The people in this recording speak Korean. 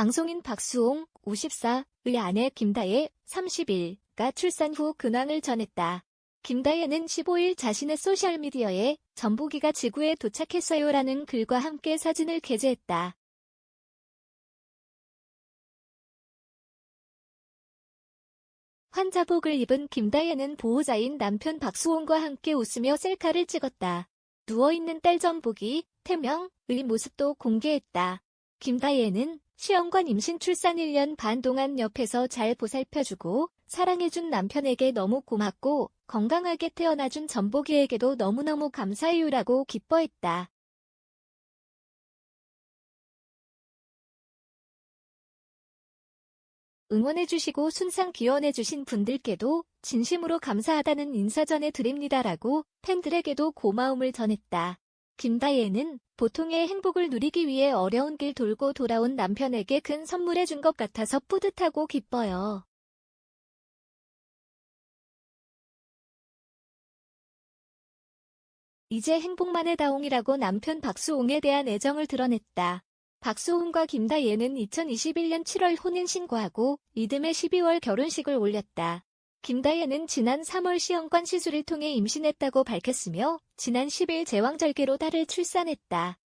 방송인 박수홍 54의 아내 김다혜 31가 출산 후 근황을 전했다. 김다혜는 15일 자신의 소셜미디어에 전보기가 지구에 도착했어요라는 글과 함께 사진을 게재했다. 환자복을 입은 김다혜는 보호자인 남편 박수홍과 함께 웃으며 셀카를 찍었다. 누워있는 딸 전복이 태명의 모습도 공개했다. 김다혜는 시험관 임신 출산 1년 반 동안 옆에서 잘 보살펴주고 사랑해준 남편에게 너무 고맙고 건강하게 태어나준 전복이에게도 너무너무 감사해요라고 기뻐했다. 응원해주시고 순상 기원해주신 분들께도 진심으로 감사하다는 인사 전해드립니다라고 팬들에게도 고마움을 전했다. 김다혜는 보통의 행복을 누리기 위해 어려운 길 돌고 돌아온 남편에게 큰 선물해 준 것 같아서 뿌듯하고 기뻐요. 이제 행복만의 다옹이라고 남편 박수홍에 대한 애정을 드러냈다. 박수홍과 김다예는 2021년 7월 혼인 신고하고 이듬해 12월 결혼식을 올렸다. 김다예는 지난 3월 시험관 시술을 통해 임신했다고 밝혔으며 지난 10일 제왕절개로 딸을 출산했다.